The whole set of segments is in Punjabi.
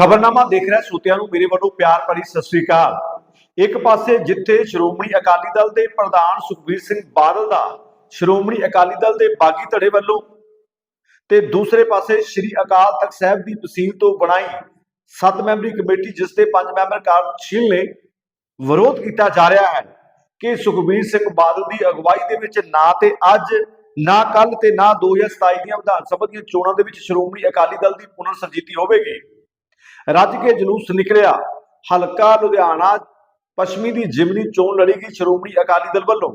ਖਬਰਨਾਮਾ ਦੇਖ ਰਿਹਾ ਸੋਤਿਆਂ ਨੂੰ ਮੇਰੇ ਵੱਲੋਂ ਪਿਆਰ ਭਰੀ ਸਤਿ ਸ੍ਰੀ ਅਕਾਲ। ਇੱਕ ਪਾਸੇ ਜਿੱਥੇ ਸ਼੍ਰੋਮਣੀ ਅਕਾਲੀ ਦਲ ਦੇ ਪ੍ਰਧਾਨ ਸੁਖਬੀਰ ਸਿੰਘ ਬਾਦਲ ਦਾ ਸ਼੍ਰੋਮਣੀ ਅਕਾਲੀ ਦਲ ਦੇ ਬਾਗੀ ਧੜੇ ਵੱਲੋਂ ਤੇ ਦੂਸਰੇ ਪਾਸੇ ਸ੍ਰੀ ਅਕਾਲ ਤਖਤ ਸਾਹਿਬ ਦੀ ਤਸੀਲ ਤੋਂ ਬਣਾਈ ਸੱਤ ਮੈਂਬਰੀ ਕਮੇਟੀ, ਜਿਸ ਦੇ ਪੰਜ ਮੈਂਬਰ ਕਾਰਜਸ਼ੀਲ ਨੇ, ਵਿਰੋਧ ਕੀਤਾ ਜਾ ਰਿਹਾ ਹੈ ਕਿ ਸੁਖਬੀਰ ਸਿੰਘ ਬਾਦਲ ਦੀ ਅਗਵਾਈ ਦੇ ਵਿੱਚ ਨਾ ਤੇ ਅੱਜ, ਨਾ ਕੱਲ ਤੇ ਨਾ 2027 ਦੀਆਂ ਵਿਧਾਨ ਸਭਾ ਦੀਆਂ ਚੋਣਾਂ ਦੇ ਵਿੱਚ ਸ਼੍ਰੋਮਣੀ ਅਕਾਲੀ ਦਲ ਦੀ ਪੁਨਰ ਸਰਜੀਤੀ ਹੋਵੇਗੀ। ਰੱਜ ਕੇ ਜਲੂਸ ਨਿਕਲਿਆ। ਹਲਕਾ ਲੁਧਿਆਣਾ ਪੱਛਮੀ ਦੀ ਜਿਮਨੀ ਚੋਣ ਲੜੇਗੀ ਸ਼੍ਰੋਮਣੀ ਅਕਾਲੀ ਦਲ ਵੱਲੋਂ।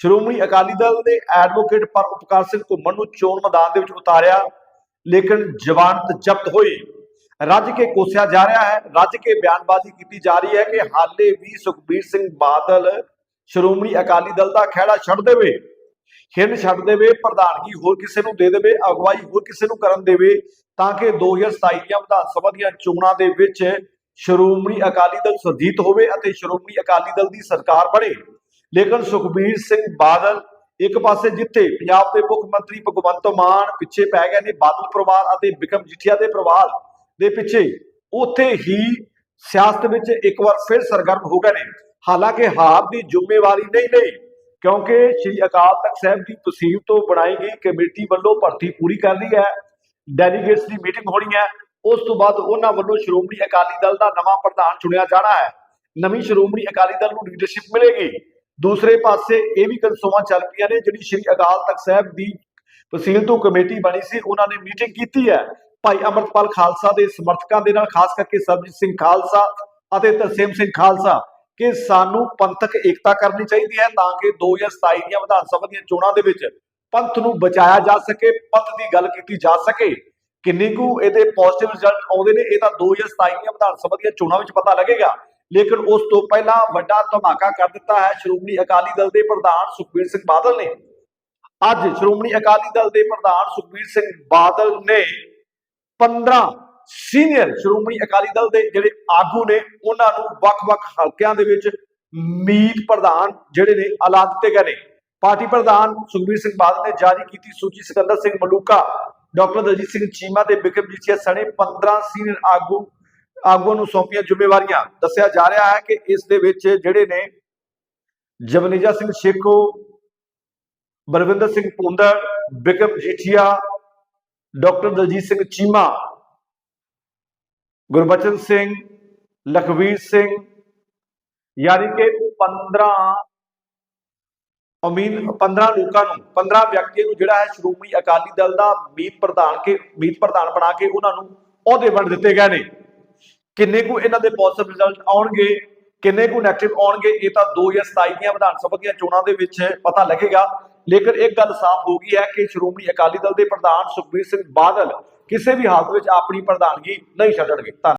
ਸ਼੍ਰੋਮਣੀ ਅਕਾਲੀ ਦਲ ਦੇ ਐਡਵੋਕੇਟ ਪਰ ਉਪਕਾਰ ਸਿੰਘ ਘੁੰਮਣ ਨੂੰ ਚੋਣ ਮੈਦਾਨ ਦੇ ਵਿੱਚ ਉਤਾਰਿਆ, ਲੇਕਿਨ ਜ਼ਮਾਨਤ ਜ਼ਬਤ ਹੋਈ। ਰੱਜ ਕੇ ਕੋਸਿਆ ਜਾ ਰਿਹਾ ਹੈ। ਰੱਜ ਕੇ ਬਿਆਨਬਾਜ਼ੀ ਕੀਤੀ ਜਾ ਰਹੀ ਹੈ ਕਿ ਹਾਲੇ ਵੀ ਸੁਖਬੀਰ ਸਿੰਘ ਬਾਦਲ ਸ਼੍ਰੋਮਣੀ ਅਕਾਲੀ ਦਲ ਦਾ ਖਹਿੜਾ ਛੱਡ ਦੇਵੇ। ਹਿੰਦ ਛੱਡ ਦੇਵੇ, ਪ੍ਰਧਾਨਗੀ ਹੋਰ ਕਿਸੇ ਨੂੰ ਦੇ ਦੇਵੇ, ਅਗਵਾਈ ਹੋਰ ਕਿਸੇ ਨੂੰ ਕਰਨ ਦੇਵੇ ਤਾਂ ਕਿ 2027 ਦੀਆਂ ਵਿਧਾਨ ਸਭਾ ਦੀਆਂ ਚੋਣਾਂ ਦੇ ਵਿੱਚ ਸ਼੍ਰੋਮਣੀ ਅਕਾਲੀ ਦਲ ਸਰਜੀਤ ਹੋਵੇ ਅਤੇ ਸ਼੍ਰੋਮਣੀ ਅਕਾਲੀ ਦਲ ਦੀ ਸਰਕਾਰ ਬਣੇ। ਲੇਕਿਨ ਸੁਖਬੀਰ ਸਿੰਘ ਬਾਦਲ ਇੱਕ ਪਾਸੇ ਜਿੱਥੇ ਪੰਜਾਬ ਦੇ ਮੁੱਖ ਮੰਤਰੀ ਭਗਵੰਤ ਮਾਨ ਪਿੱਛੇ ਪੈ ਗਏ ਨੇ, ਬਾਦਲ ਪਰਿਵਾਰ ਅਤੇ ਬਿਕਮ ਜਠੀਆ ਦੇ ਪਰਿਵਾਰ ਦੇ ਪਿੱਛੇ, ਉੱਥੇ ਹੀ ਸਿਆਸਤ ਵਿੱਚ ਇੱਕ ਵਾਰ ਫਿਰ ਸਰਗਰਮ ਹੋ ਗਏ ਨੇ। ਹਾਲਾਂਕਿ ਹਾਰ ਦੀ ਜ਼ਿੰਮੇਵਾਰੀ ਨਹੀਂ ਲਈ, ਕਿਉਂਕਿ ਸ੍ਰੀ ਅਕਾਲ ਤਖਤ ਸਾਹਿਬ ਦੀ ਤਸੀਲ ਤੋਂ ਬਣਾਈ ਗਈ ਕਮੇਟੀ ਵੱਲੋਂ ਭਰਤੀ ਪੂਰੀ ਕਰ ਲਈ ਹੈ। ਡੈਲੀਗੇਟਸ ਦੀ ਮੀਟਿੰਗ ਹੋਣੀ ਹੈ। ਉਸ ਤੋਂ ਬਾਅਦ ਉਹਨਾਂ ਵੱਲੋਂ ਸ਼੍ਰੋਮਣੀ ਅਕਾਲੀ ਦਲ ਦਾ ਨਵਾਂ ਪ੍ਰਧਾਨ ਚੁਣਿਆ ਜਾਣਾ ਹੈ। ਨਵੀਂ ਸ਼੍ਰੋਮਣੀ ਅਕਾਲੀ ਦਲ ਨੂੰ ਲੀਡਰਸ਼ਿਪ ਮਿਲੇਗੀ। ਦੂਸਰੇ ਪਾਸੇ ਇਹ ਵੀ ਕਨਸੋਵਾਂ ਚੱਲ ਪਈਆਂ ਨੇ, ਜਿਹੜੀ ਸ੍ਰੀ ਅਕਾਲ ਤਖਤ ਸਾਹਿਬ ਦੀ ਤਹਿਸੀਲ ਤੋਂ ਕਮੇਟੀ ਬਣੀ ਸੀ, ਉਹਨਾਂ ਨੇ ਮੀਟਿੰਗ ਕੀਤੀ ਹੈ। ਭਾਈ ਅਮਰਤਪਾਲ ਖਾਲਸਾ ਦੇ ਸਮਰਥਕਾਂ ਦੇ ਨਾਲ, ਖਾਸ ਕਰਕੇ ਸਰਬਜੀਤ ਸਿੰਘ ਖਾਲਸਾ ਅਤੇ ਤਰਸੇਮ ਸਿੰਘ ਖਾਲਸਾ, ਕਿ ਸਾਨੂੰ ਪੰਥਕ ਏਕਤਾ ਕਰਨੀ ਚਾਹੀਦੀ ਹੈ, ਤਾਂ ਕਿ 2027 ਦੀਆਂ ਵਿਧਾਨ ਸਭਾ ਦੀਆਂ ਚੋਣਾਂ ਦੇ ਵਿੱਚ ਪੰਥ ਨੂੰ ਬਚਾਇਆ ਜਾ ਸਕੇ, ਪੰਥ ਦੀ ਗੱਲ ਕੀਤੀ ਜਾ ਸਕੇ। ਕਿੰਨੇ ਕੁ ਇਹਦੇ ਪੋਜ਼ਿਟਿਵ ਰਿਜ਼ਲਟ ਆਉਂਦੇ ਨੇ, ਇਹ ਤਾਂ 2027 ਦੀਆਂ ਵਿਧਾਨ ਸਭਾ ਦੀਆਂ ਚੋਣਾਂ ਵਿੱਚ ਪਤਾ ਲੱਗੇਗਾ। ਲੇਕਿਨ ਉਸ ਤੋਂ ਪਹਿਲਾਂ ਵੱਡਾ ਧਮਾਕਾ ਕਰ ਦਿੱਤਾ ਹੈ ਸ਼੍ਰੋਮਣੀ ਅਕਾਲੀ ਦਲ ਦੇ ਪ੍ਰਧਾਨ ਸੁਖਬੀਰ ਸਿੰਘ ਬਾਦਲ ਨੇ। ਅੱਜ ਸ਼੍ਰੋਮਣੀ ਅਕਾਲੀ ਦਲ ਦੇ ਪ੍ਰਧਾਨ ਸੁਖਬੀਰ ਸਿੰਘ ਬਾਦਲ ਨੇ 15 ਸੀਨੀਅਰ ਸ਼੍ਰੋਮਣੀ ਅਕਾਲੀ ਦਲ ਦੇ ਜਿਹੜੇ ਆਗੂ ਨੇ, ਉਹਨਾਂ ਨੂੰ ਵੱਖ-ਵੱਖ ਹਲਕਿਆਂ ਦੇ ਵਿੱਚ ਮੀਤ ਪ੍ਰਧਾਨ ਜਿਹੜੇ ਨੇ, ਐਲਾਨ ਦਿੱਤੇ ਗਏ ਨੇ। ਪਾਰਟੀ ਪ੍ਰਧਾਨ ਸੁਖਬੀਰ ਸਿੰਘ ਬਾਦਲ ਨੇ ਜਾਰੀ ਕੀਤੀ ਸੂਚੀ ਸਿਕੰਦਰ ਸਿੰਘ ਮਲੂਕਾ, ਡਾਕਟਰ ਦਲਜੀਤ ਸਿੰਘ ਚੀਮਾ ਤੇ ਬਿਕਰਮ ਜੀਠੀਆ ਸਣੇ 15 ਸੀਨੀਅਰ ਆਗੂ ਆਗੂਆਂ ਨੂੰ ਸੌਂਪੀਆਂ ਜ਼ਿੰਮੇਵਾਰੀਆਂ। ਦੱਸਿਆ ਜਾ ਰਿਹਾ ਹੈ ਕਿ ਇਸ ਦੇ ਵਿੱਚ ਜਿਹੜੇ ਨੇ ਜਵਨੀਜਾ ਸਿੰਘ ਸ਼ੇਖੋ, ਬਲਵਿੰਦਰ ਸਿੰਘ ਪੁੰਦਰ ਬਿਕਰਮ ਜੀਠੀਆ, ਡਾਕਟਰ ਦਲਜੀਤ ਸਿੰਘ ਚੀਮਾ, ਗੁਰਬਚਨ ਸਿੰਘ, ਲਖਵੀਰ ਸਿੰਘ, ਯਾਨੀ ਕਿ 15 ਅਮੀਨ 15 ਲੋਕਾਂ ਨੂੰ 15 ਵਿਅਕਤੀਆਂ ਨੂੰ ਜਿਹੜਾ ਹੈ ਸ਼੍ਰੋਮਣੀ ਅਕਾਲੀ ਦਲ ਦਾ ਮੀਤ ਪ੍ਰਧਾਨ ਕੇ, ਮੀਤ ਪ੍ਰਧਾਨ ਬਣਾ ਕੇ ਉਹਨਾਂ ਨੂੰ ਅਹੁਦੇ ਵੰਡ ਦਿੱਤੇ ਗਏ ਨੇ। ਕਿੰਨੇ ਕੁ ਇਹਨਾਂ ਦੇ ਪੋਜ਼ਿਟਿਵ ਰਿਜ਼ਲਟ ਆਉਣਗੇ, ਕਿੰਨੇ ਕੁ ਨੈਗੇਟਿਵ ਆਉਣਗੇ, ਇਹ ਤਾਂ 2027 ਦੀਆਂ ਵਿਧਾਨ ਸਭਾ ਦੀਆਂ ਚੋਣਾਂ ਦੇ ਵਿੱਚ ਪਤਾ ਲੱਗੇਗਾ। ਲੇਕਿਨ ਇੱਕ ਗੱਲ ਸਾਫ਼ ਹੋ ਗਈ ਹੈ ਕਿ ਸ਼੍ਰੋਮਣੀ ਅਕਾਲੀ ਦਲ ਦੇ ਪ੍ਰਧਾਨ ਸੁਖਬੀਰ ਸਿੰਘ ਬਾਦਲ ਕਿਸੇ ਵੀ ਹਾਲਤ ਵਿੱਚ ਆਪਣੀ ਪ੍ਰਧਾਨਗੀ ਨਹੀਂ ਛੱਡਣਗੇ। ਧੰਨਵਾਦ।